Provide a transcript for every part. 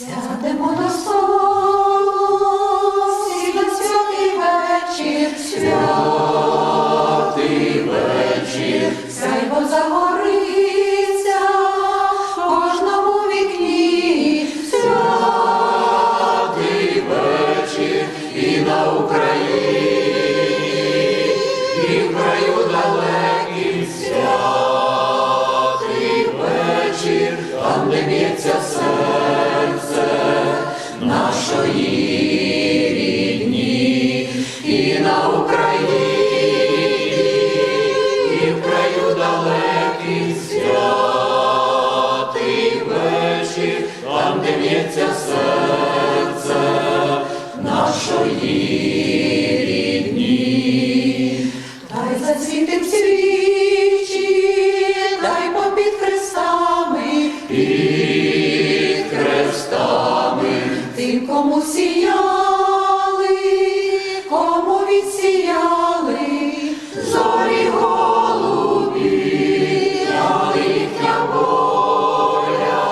Сядемо до столу, всі на святий вечір, святий вечір, сяйво загориться в кожному вікні, святий вечір і на Україні, нашої рідні, і на Україні, і в краю далеким святий вечір, там, де б'ється серце нашої рідні. Дай зацвітим свічі, дай попід хрестами, тим, кому сіяли, кому відсіяли, зорі голубі, але їхня воля,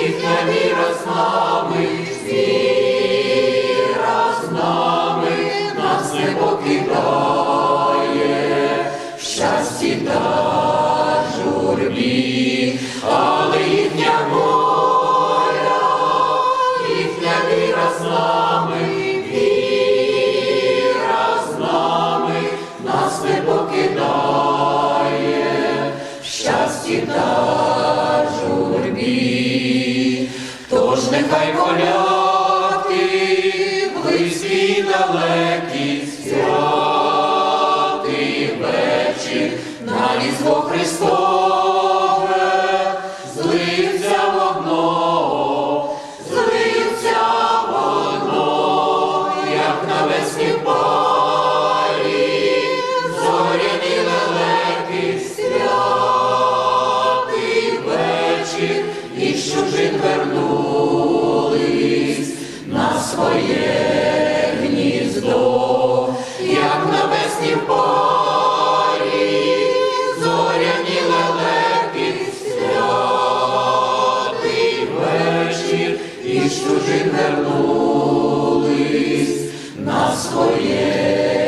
їхня віра з нами, віра з нами, нас не покидає, в щасті та журбі, але Тож нехай поляки, близькі й далекі, святий вечір, на різдво Христове. своє гніздо, як на весні в парі, зоряні лелеки, святи вечір і чужин вернулись на своє.